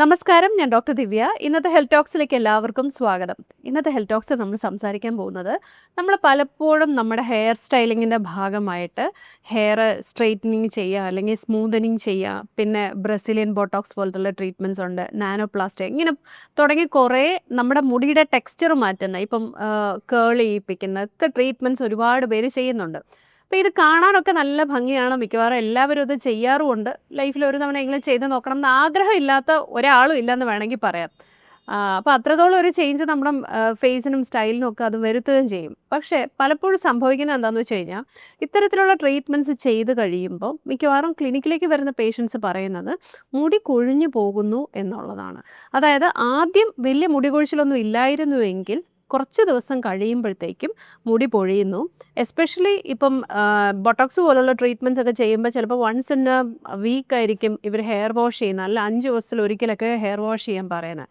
നമസ്കാരം ഞാൻ ഡോക്ടർ ദിവ്യ. ഇന്നത്തെ ഹെൽത്ത് ടോക്സിലേക്ക് എല്ലാവർക്കും സ്വാഗതം. ഇന്നത്തെ ഹെൽത്ത് ടോക്സിൽ നമ്മൾ സംസാരിക്കാൻ പോകുന്നത് നമ്മൾ പലപ്പോഴും നമ്മുടെ ഹെയർ സ്റ്റൈലിങ്ങിന്റെ ഭാഗമായിട്ട് ഹെയർ സ്ട്രെയിറ്റനിങ് ചെയ്യുക അല്ലെങ്കിൽ സ്മൂതനിങ് ചെയ്യുക. പിന്നെ ബ്രസീലിയൻ ബോട്ടോക്സ് പോലത്തുള്ള ട്രീറ്റ്മെന്റ്സ് ഉണ്ട് നാനോപ്ലാസ്റ്റ് ഇങ്ങനെ തുടങ്ങി കുറേ നമ്മുടെ മുടിയുടെ ടെക്സ്ചർ മാറ്റുന്ന ഇപ്പം കേൾ ചെയ്യിപ്പിക്കുന്ന ഒക്കെ ട്രീറ്റ്മെന്റ്സ് ഒരുപാട് പേര് ചെയ്യുന്നുണ്ട്. അപ്പോൾ ഇത് കാണാനൊക്കെ നല്ല ഭംഗിയാണ്. മിക്കവാറും എല്ലാവരും ഇത് ചെയ്യാറുമുണ്ട്. ലൈഫിൽ ഒരു തവണ എങ്കിലും ചെയ്ത് നോക്കണം എന്ന് ആഗ്രഹം ഇല്ലാത്ത ഒരാളും ഇല്ലെന്ന് വേണമെങ്കിൽ പറയാം. അപ്പോൾ അത്രത്തോളം ഒരു ചേഞ്ച് നമ്മുടെ ഫേസിനും സ്റ്റൈലിനും ഒക്കെ അത് വരുത്തുകയും ചെയ്യും. പക്ഷേ പലപ്പോഴും സംഭവിക്കുന്നത് എന്താണെന്ന് വെച്ച് കഴിഞ്ഞാൽ ഇത്തരത്തിലുള്ള ട്രീറ്റ്മെന്റ്സ് ചെയ്ത് കഴിയുമ്പോൾ മിക്കവാറും ക്ലിനിക്കിലേക്ക് വരുന്ന പേഷ്യൻസ് പറയുന്നത് മുടി കൊഴിഞ്ഞു പോകുന്നു എന്നുള്ളതാണ്. അതായത് ആദ്യം വലിയ മുടി കൊഴിച്ചിലൊന്നും ഇല്ലായിരുന്നുവെങ്കിൽ കുറച്ച് ദിവസം കഴിയുമ്പോഴത്തേക്കും മുടി പൊഴിയുന്നു. എസ്പെഷ്യലി ഇപ്പം ബൊട്ടോക്സ് പോലുള്ള ട്രീറ്റ്മെന്റ്സ് ഒക്കെ ചെയ്യുമ്പോൾ ചിലപ്പോൾ വൺസ് ഇൻ എ വീക്ക് ആയിരിക്കും ഇവർ ഹെയർ വാഷ് ചെയ്യുന്നത്. അല്ല അഞ്ച് ദിവസത്തിൽ ഒരിക്കലൊക്കെ ഹെയർ വാഷ് ചെയ്യാൻ പറയുന്നത്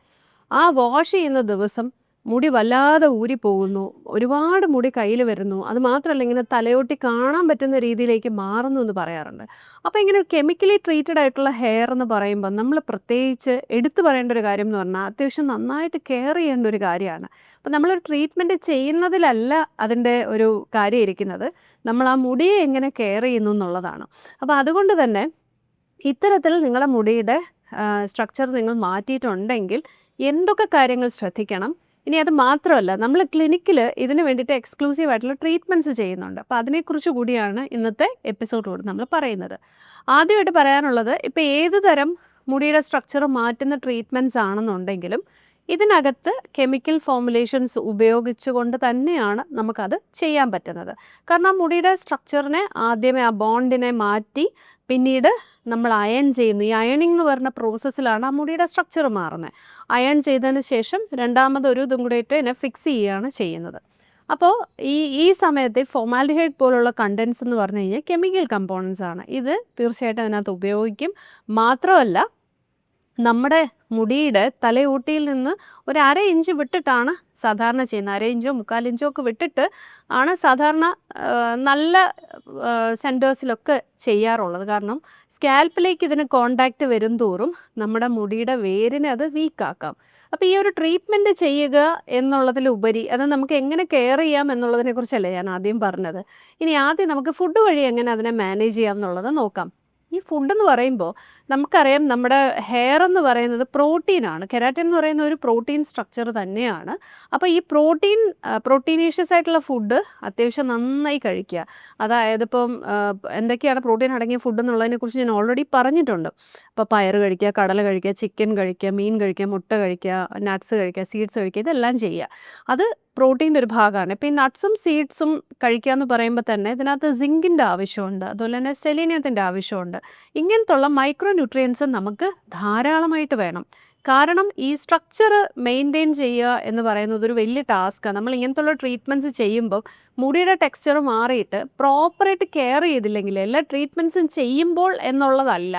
ആ വാഷ് ചെയ്യുന്ന ദിവസം മുടി വല്ലാതെ ഊരിപ്പോകുന്നു. ഒരുപാട് മുടി കയ്യിൽ വരുന്നു. അത് മാത്രമല്ല ഇങ്ങനെ തലയോട്ടി കാണാൻ പറ്റുന്ന രീതിയിലേക്ക് മാറുന്നു എന്ന് പറയാറുണ്ട്. അപ്പോൾ ഇങ്ങനെ കെമിക്കലി ട്രീറ്റഡ് ആയിട്ടുള്ള ഹെയർ എന്ന് പറയുമ്പോൾ നമ്മൾ പ്രത്യേകിച്ച് എടുത്തു പറയേണ്ട ഒരു കാര്യം എന്ന് പറഞ്ഞാൽ അത്യാവശ്യം നന്നായിട്ട് കെയർ ചെയ്യേണ്ട ഒരു കാര്യമാണ്. അപ്പോൾ നമ്മളൊരു ട്രീറ്റ്മെന്റ് ചെയ്യുന്നതിലല്ല അതിന്റെ ഒരു കാര്യം ഇരിക്കുന്നത്. നമ്മൾ ആ മുടിയെ എങ്ങനെ കെയർ ചെയ്യുന്നു എന്നുള്ളതാണ്. അപ്പോൾ അതുകൊണ്ട് തന്നെ ഇത്തരത്തിൽ നിങ്ങളുടെ മുടിയുടെ സ്ട്രക്ചർ നിങ്ങൾ മാറ്റിയിട്ടുണ്ടെങ്കിൽ എന്തൊക്കെ കാര്യങ്ങൾ ശ്രദ്ധിക്കണം? ഇനി അത് മാത്രമല്ല നമ്മൾ ക്ലിനിക്കിൽ ഇതിന് വേണ്ടിയിട്ട് എക്സ്ക്ലൂസീവ് ആയിട്ടുള്ള ട്രീറ്റ്മെന്റ്സ് ചെയ്യുന്നുണ്ട്. അപ്പോൾ അതിനെക്കുറിച്ച് കൂടിയാണ് ഇന്നത്തെ എപ്പിസോഡിലൂടെ നമ്മൾ പറയുന്നത്. ആദ്യമായിട്ട് പറയാനുള്ളത് ഇപ്പോൾ ഏത് തരം മുടിയുടെ സ്ട്രക്ചർ മാറ്റുന്ന ട്രീറ്റ്മെന്റ്സ് ആണെന്നുണ്ടെങ്കിലും ഇതിനകത്ത് കെമിക്കൽ ഫോമുലേഷൻസ് ഉപയോഗിച്ചുകൊണ്ട് തന്നെയാണ് നമുക്കത് ചെയ്യാൻ പറ്റുന്നത്. കാരണം മുടിയുടെ സ്ട്രക്ചറിനെ ആദ്യമേ ആ ബോണ്ടിനെ മാറ്റി പിന്നീട് നമ്മൾ അയൺ ചെയ്യുന്നു. ഈ അയണിംഗ് എന്ന് പറഞ്ഞ പ്രോസസ്സിലാണ് ആ മുടിയുടെ സ്ട്രക്ചർ മാറുന്നത്. അയൺ ചെയ്തതിന് ശേഷം രണ്ടാമത് ഒരു ഇതും കൂടെ ഇട്ട് എന്നെ ഫിക്സ് ചെയ്യുകയാണ് ചെയ്യുന്നത്. അപ്പോൾ ഈ ഈ സമയത്ത് ഫോമാലിഹൈഡ് പോലുള്ള കണ്ടൻസ് എന്ന് പറഞ്ഞു കഴിഞ്ഞാൽ കെമിക്കൽ കമ്പോണൻസ് ആണ്. ഇത് തീർച്ചയായിട്ടും അതിനകത്ത് ഉപയോഗിക്കും. മാത്രമല്ല നമ്മുടെ മുടിയുടെ തലയൂട്ടിയിൽ നിന്ന് ഒരു അര ഇഞ്ച് വിട്ടിട്ടാണ് സാധാരണ ചെയ്യുന്നത്. അര ഇഞ്ചോ മുക്കാൽ ഇഞ്ചോ ഒക്കെ വിട്ടിട്ട് ആണ് സാധാരണ നല്ല സെന്റേഴ്സിലൊക്കെ ചെയ്യാറുള്ളത്. കാരണം സ്കാൽപ്പിലേക്ക് ഇതിന് കോണ്ടാക്റ്റ് വരും തോറും നമ്മുടെ മുടിയുടെ വേരിനെ അത് വീക്കാക്കാം. അപ്പോൾ ഈ ഒരു ട്രീറ്റ്മെന്റ് ചെയ്യുക എന്നുള്ളതിലുപരി അത് നമുക്ക് എങ്ങനെ കെയർ ചെയ്യാം എന്നുള്ളതിനെക്കുറിച്ചല്ലേ ഞാൻ ആദ്യം പറഞ്ഞത്. ഇനി ആദ്യം നമുക്ക് ഫുഡ് വഴി എങ്ങനെ അതിനെ മാനേജ് ചെയ്യാം എന്നുള്ളത് നോക്കാം. ഈ ഫുഡ് എന്ന് പറയുമ്പോൾ നമുക്കറിയാം നമ്മുടെ ഹെയർ എന്ന് പറയുന്നത് പ്രോട്ടീനാണ് കെരാറ്റിൻ എന്ന് പറയുന്ന ഒരു പ്രോട്ടീൻ സ്ട്രക്ചർ തന്നെയാണ്. അപ്പോൾ ഈ പ്രോട്ടീൻ പ്രോട്ടീനേഷ്യസ് ആയിട്ടുള്ള ഫുഡ് അത്യാവശ്യം നന്നായി കഴിക്കുക. അതായത് ഇപ്പം എന്തൊക്കെയാണ് പ്രോട്ടീൻ അടങ്ങിയ ഫുഡ് എന്നുള്ളതിനെക്കുറിച്ച് ഞാൻ ഓൾറെഡി പറഞ്ഞിട്ടുണ്ട്. അപ്പോൾ പയർ കഴിക്കുക കടല കഴിക്കുക ചിക്കൻ കഴിക്കുക മീൻ കഴിക്കുക മുട്ട കഴിക്കുക നട്ട്സ് കഴിക്കുക സീഡ്സ് കഴിക്കുക ഇതെല്ലാം ചെയ്യുക. അത് പ്രോട്ടീന്റെ ഒരു ഭാഗമാണ്. ഇപ്പോൾ ഈ നട്ട്സും സീഡ്സും കഴിക്കുക എന്ന് പറയുമ്പോൾ തന്നെ ഇതിനകത്ത് സിങ്കിന്റെ ആവശ്യമുണ്ട്. അതുപോലെ തന്നെ സെലീനിയത്തിന്റെ ആവശ്യമുണ്ട്. ഇങ്ങനത്തുള്ള മൈക്രോ ന്യൂട്രിയൻസ് നമുക്ക് ധാരാളമായിട്ട് വേണം. കാരണം ഈ സ്ട്രക്ചർ മെയിന്റെയിൻ ചെയ്യുക എന്ന് പറയുന്നത് ഒരു വലിയ ടാസ്ക്കാണ് നമ്മൾ ഇങ്ങനത്തുള്ള ട്രീറ്റ്മെന്റ്സ് ചെയ്യുമ്പോൾ മുടിയുടെ ടെക്സ്ചർ മാറിയിട്ട് പ്രോപ്പറായിട്ട് കെയർ ചെയ്തില്ലെങ്കിൽ എല്ലാ ട്രീറ്റ്മെന്റ്സും ചെയ്യുമ്പോൾ എന്നുള്ളതല്ല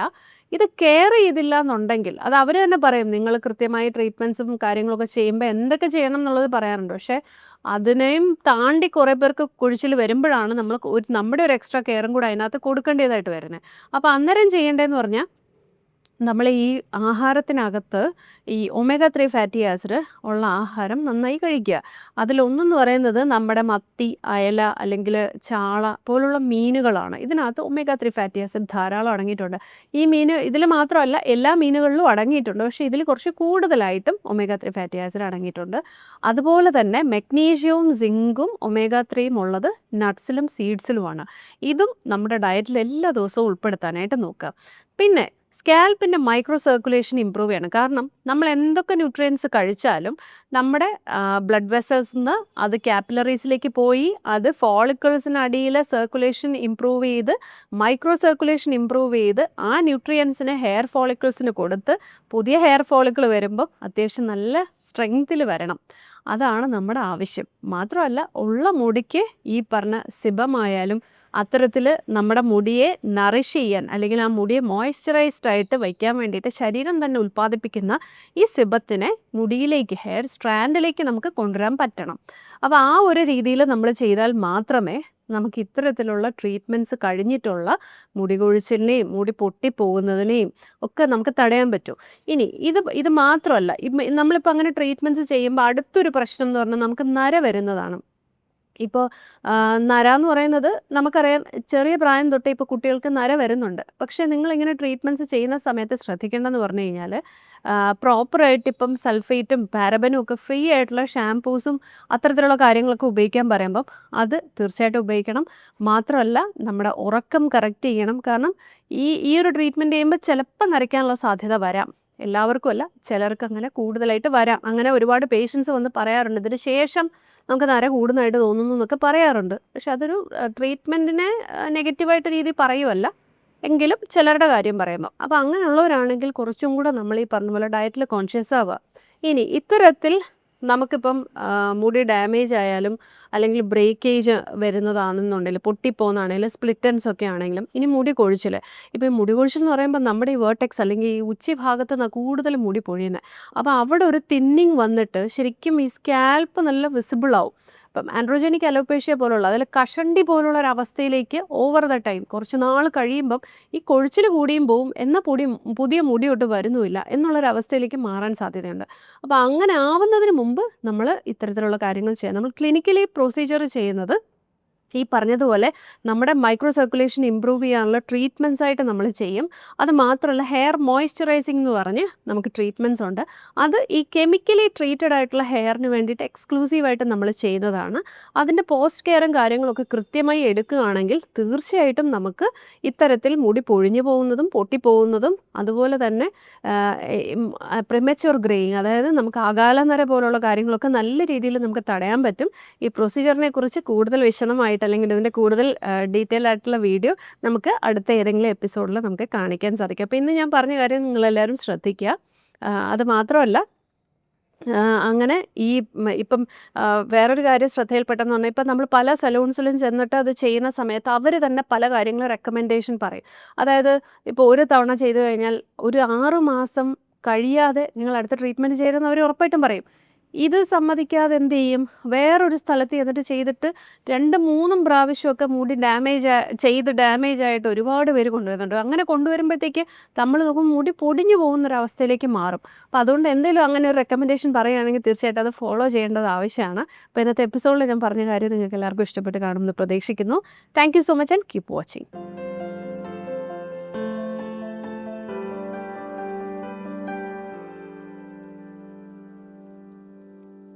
ഇത് കെയർ ചെയ്തില്ല എന്നുണ്ടെങ്കിൽ അത് അവർ തന്നെ പറയും നിങ്ങൾ കൃത്യമായി ട്രീറ്റ്മെന്റ്സും കാര്യങ്ങളൊക്കെ ചെയ്യുമ്പോൾ എന്തൊക്കെ ചെയ്യണം എന്നുള്ളത് പറയാറുണ്ട്. പക്ഷേ അതിനെയും താണ്ടി കുറേ പേർക്ക് കുഴിച്ചിൽ വരുമ്പോഴാണ് നമ്മൾ ഒരു നമ്മുടെ ഒരു എക്സ്ട്രാ കെയറും കൂടെ അതിനകത്ത് കൊടുക്കേണ്ടതായിട്ട് വരുന്നത് അപ്പോൾ അന്നേരം ചെയ്യേണ്ടതെന്ന് പറഞ്ഞാൽ നമ്മൾ ഈ ആഹാരത്തിനകത്ത് ഈ ഒമേഗ ത്രീ ഫാറ്റി ആസിഡ് ഉള്ള ആഹാരം നന്നായി കഴിക്കുക. അതിലൊന്നെന്ന് പറയുന്നത് നമ്മുടെ മത്തി അയല അല്ലെങ്കിൽ ചാള പോലുള്ള മീനുകളാണ്. ഇതിനകത്ത് ഒമേഗ ത്രീ ഫാറ്റി ആസിഡ് ധാരാളം അടങ്ങിയിട്ടുണ്ട്. ഈ മീൻ ഇതിൽ മാത്രമല്ല എല്ലാ മീനുകളിലും അടങ്ങിയിട്ടുണ്ട്. പക്ഷേ ഇതിൽ കുറച്ച് കൂടുതലായിട്ടും ഒമേഗ ത്രീ ഫാറ്റി ആസിഡ് അടങ്ങിയിട്ടുണ്ട്. അതുപോലെ തന്നെ മെഗ്നീഷ്യവും സിങ്കും ഒമേഗ ത്രീയും ഉള്ളത് നട്ട്സിലും സീഡ്സിലുമാണ് ഇതും നമ്മുടെ ഡയറ്റിൽ എല്ലാ ദിവസവും ഉൾപ്പെടുത്താനായിട്ട് നോക്കുക. പിന്നെ സ്കാൽപ്പിന്റെ മൈക്രോ സർക്കുലേഷൻ ഇമ്പ്രൂവ് ചെയ്യണം. കാരണം നമ്മൾ എന്തൊക്കെ ന്യൂട്രിയൻസ് കഴിച്ചാലും നമ്മുടെ ബ്ലഡ് വെസൽസിൽ നിന്ന് അത് ക്യാപ്പിലറീസിലേക്ക് പോയി അത് ഫോളിക്കിൾസിനടിയിലെ സർക്കുലേഷൻ ഇമ്പ്രൂവ് ചെയ്ത് മൈക്രോ സർക്കുലേഷൻ ഇമ്പ്രൂവ് ചെയ്ത് ആ ന്യൂട്രിയൻസിനെ ഹെയർ ഫോളിക്കിൾസിന് കൊടുത്ത് പുതിയ ഹെയർ ഫോളിക്കിൾ വരുമ്പം അത്യാവശ്യം നല്ല സ്ട്രെങ്ത്തിൽ വരണം. അതാണ് നമ്മുടെ ആവശ്യം. മാത്രമല്ല ഉള്ള മുടിക്ക് ഈ പറഞ്ഞ സിബമായാലും അത്തരത്തിൽ നമ്മുടെ മുടിയെ നറിഷ് ചെയ്യാൻ അല്ലെങ്കിൽ ആ മുടിയെ മോയ്സ്ചറൈസ്ഡ് ആയിട്ട് വയ്ക്കാൻ വേണ്ടിയിട്ട് ശരീരം തന്നെ ഉൽപ്പാദിപ്പിക്കുന്ന ഈ സിബത്തിനെ മുടിയിലേക്ക് ഹെയർ സ്ട്രാൻഡിലേക്ക് നമുക്ക് കൊണ്ടുവരാൻ പറ്റണം. അപ്പോൾ ആ ഒരു രീതിയിൽ നമ്മൾ ചെയ്താൽ മാത്രമേ നമുക്ക് ഇത്തരത്തിലുള്ള ട്രീറ്റ്മെന്റ്സ് കഴിഞ്ഞിട്ടുള്ള മുടി കൊഴിച്ചിലിനെയും മുടി പൊട്ടിപ്പോകുന്നതിനെയും ഒക്കെ നമുക്ക് തടയാൻ പറ്റും. ഇനി ഇത് ഇത് മാത്രമല്ല നമ്മളിപ്പോൾ അങ്ങനെ ട്രീറ്റ്മെന്റ്സ് ചെയ്യുമ്പോൾ അടുത്തൊരു പ്രശ്നം എന്ന് പറഞ്ഞാൽ നമുക്ക് നര വരുന്നതാണ്. ഇപ്പോൾ നര എന്ന് പറയുന്നത് നമുക്കറിയാം ചെറിയ പ്രായം തൊട്ടേ ഇപ്പോൾ കുട്ടികൾക്ക് നര വരുന്നുണ്ട്. പക്ഷേ നിങ്ങളിങ്ങനെ ട്രീറ്റ്മെന്റ്സ് ചെയ്യുന്ന സമയത്ത് ശ്രദ്ധിക്കേണ്ടതെന്ന് പറഞ്ഞു കഴിഞ്ഞാൽ പ്രോപ്പറായിട്ട് ഇപ്പം സൾഫേറ്റും പാരബനും ഒക്കെ ഫ്രീ ആയിട്ടുള്ള ഷാംപൂസും അത്തരത്തിലുള്ള കാര്യങ്ങളൊക്കെ ഉപയോഗിക്കാൻ പറയുമ്പം അത് തീർച്ചയായിട്ടും ഉപയോഗിക്കണം. മാത്രമല്ല നമ്മുടെ ഉറക്കം കറക്റ്റ് ചെയ്യണം. കാരണം ഈ ഈ ഒരു ട്രീറ്റ്മെന്റ് ചെയ്യുമ്പോൾ ചിലപ്പോൾ നരയ്ക്കാനുള്ള സാധ്യത വരാം. എല്ലാവർക്കും അല്ല ചിലർക്ക് അങ്ങനെ കൂടുതലായിട്ട് വരാം. അങ്ങനെ ഒരുപാട് പേഷ്യൻസ് വന്ന് പറയാറുണ്ട്. ഇതിന് ശേഷം നമുക്ക് നര കൂടുന്നതായിട്ട് തോന്നുന്നു എന്നൊക്കെ പറയാറുണ്ട്. പക്ഷെ അതൊരു ട്രീറ്റ്മെന്റിനെ നെഗറ്റീവായിട്ട് രീതി പറയുമല്ല എങ്കിലും ചിലരുടെ കാര്യം പറയുമ്പോൾ അപ്പോൾ അങ്ങനെയുള്ളവരാണെങ്കിൽ കുറച്ചും കൂടെ നമ്മൾ ഈ പറഞ്ഞ പോലെ ഡയറ്റിൽ കോൺഷ്യസ് ആവുക. ഇനി ഇത്തരത്തിൽ നമുക്കിപ്പം മുടി ഡാമേജ് ആയാലും അല്ലെങ്കിൽ ബ്രേക്കേജ് വരുന്നതാണെന്നുണ്ടെങ്കിൽ പൊട്ടിപ്പോകുന്നതാണെങ്കിലും സ്പ്ലിറ്റൻസ് ഒക്കെ ആണെങ്കിലും ഇനി മുടി കൊഴിച്ചിൽ ഇപ്പോൾ ഈ മുടി കൊഴിച്ചിൽ എന്ന് പറയുമ്പോൾ നമ്മുടെ ഈ വേർട്ടെക്സ് അല്ലെങ്കിൽ ഈ ഉച്ചി ഭാഗത്ത് നിന്നാണ് കൂടുതൽ മുടി പൊഴിയുന്നത്. അപ്പോൾ അവിടെ ഒരു തിന്നിങ് വന്നിട്ട് ശരിക്കും ഈ സ്കാൽപ്പ് നല്ല വിസിബിൾ ആവും ഇപ്പം ആൻഡ്രോജനിക് അലോപേഷ്യ പോലുള്ള അതിൽ കഷണ്ടി പോലുള്ള ഒരു അവസ്ഥയിലേക്ക് ഓവർ ദ ടൈം കുറച്ച് നാൾ കഴിയുമ്പം ഈ കൊഴിച്ചിൽ കൂടിയും പോവും എന്ന പൊടി പുതിയ മുടിയൊട്ട് വരുന്നുമില്ല എന്നുള്ളൊരവസ്ഥയിലേക്ക് മാറാൻ സാധ്യതയുണ്ട്. അപ്പോൾ അങ്ങനെ ആവുന്നതിന് മുമ്പ് നമ്മൾ ഇത്തരത്തിലുള്ള കാര്യങ്ങൾ ചെയ്യാം. നമ്മൾ ക്ലിനിക്കലി പ്രൊസീജിയർ ചെയ്യുന്നത് ഈ പറഞ്ഞതുപോലെ നമ്മുടെ മൈക്രോ സർക്കുലേഷൻ ഇമ്പ്രൂവ് ചെയ്യാനുള്ള ട്രീറ്റ്മെന്റ്സ് ആയിട്ട് നമ്മൾ ചെയ്യും. അത് മാത്രമല്ല ഹെയർ മോയ്സ്ചറൈസിങ് എന്ന് പറഞ്ഞ് നമുക്ക് ട്രീറ്റ്മെന്റ്സ് ഉണ്ട്. അത് ഈ കെമിക്കലി ട്രീറ്റഡ് ആയിട്ടുള്ള ഹെയറിന് വേണ്ടിയിട്ട് എക്സ്ക്ലൂസീവായിട്ട് നമ്മൾ ചെയ്യുന്നതാണ്. അതിന്റെ പോസ്റ്റ് കെയറും കാര്യങ്ങളൊക്കെ കൃത്യമായി എടുക്കുകയാണെങ്കിൽ തീർച്ചയായിട്ടും നമുക്ക് ഇത്തരത്തിൽ മുടി പൊഴിഞ്ഞു പോകുന്നതും പൊട്ടിപ്പോകുന്നതും അതുപോലെ തന്നെ പ്രിമച്യൂർ ഗ്രേയിങ് അതായത് നമുക്ക് അകാലനര പോലുള്ള കാര്യങ്ങളൊക്കെ നല്ല രീതിയിൽ നമുക്ക് തടയാൻ പറ്റും. ഈ പ്രൊസീജിയറിനെ കുറിച്ച് കൂടുതൽ വിശദമായിട്ട് അല്ലെങ്കിൽ ഇതിന്റെ കൂടുതൽ ഡീറ്റെയിൽ ആയിട്ടുള്ള വീഡിയോ നമുക്ക് അടുത്ത ഏതെങ്കിലും എപ്പിസോഡിൽ നമുക്ക് കാണിക്കാൻ സാധിക്കും. അപ്പോൾ ഇന്ന് ഞാൻ പറഞ്ഞ കാര്യം നിങ്ങളെല്ലാവരും ശ്രദ്ധിക്കുക. അത് മാത്രമല്ല അങ്ങനെ ഈ ഇപ്പം വേറൊരു കാര്യം ശ്രദ്ധയിൽപ്പെട്ടെന്ന് പറഞ്ഞാൽ ഇപ്പം നമ്മൾ പല സലൂൺസിലും ചെന്നിട്ട് അത് ചെയ്യുന്ന സമയത്ത് അവർ തന്നെ പല കാര്യങ്ങളും റെക്കമെൻഡേഷൻ പറയും. അതായത് ഇപ്പോൾ ഒരു തവണ ചെയ്തു കഴിഞ്ഞാൽ ഒരു ആറ് മാസം കഴിയാതെ നിങ്ങൾ അടുത്ത ട്രീറ്റ്മെന്റ് ചെയ്യണമെന്ന് അവർ ഉറപ്പായിട്ടും പറയും. ഇത് സമ്മതിക്കാതെ എന്ത് ചെയ്യും? വേറൊരു സ്ഥലത്ത് ചെന്നിട്ട് ചെയ്തിട്ട് രണ്ട് മൂന്നും പ്രാവശ്യമൊക്കെ മുടി ഡാമേജ് ചെയ്ത് ഡാമേജ് ആയിട്ട് ഒരുപാട് പേര് കൊണ്ടുവരുന്നുണ്ട്. അങ്ങനെ കൊണ്ടുവരുമ്പോഴത്തേക്ക് നമ്മൾ നോക്കുമ്പോൾ മുടി പൊടിഞ്ഞു പോകുന്നൊരവസ്ഥയിലേക്ക് മാറും. അപ്പോൾ അതുകൊണ്ട് എന്തെങ്കിലും അങ്ങനെ ഒരു റെക്കമെൻഡേഷൻ പറയുകയാണെങ്കിൽ തീർച്ചയായിട്ടും അത് ഫോളോ ചെയ്യേണ്ടത് ആവശ്യമാണ്. അപ്പോൾ ഇന്നത്തെ എപ്പിസോഡിൽ ഞാൻ പറഞ്ഞ കാര്യം നിങ്ങൾക്ക് എല്ലാവർക്കും ഇഷ്ടപ്പെട്ട് കാണുമെന്ന് പ്രതീക്ഷിക്കുന്നു. Thank so much and keep watching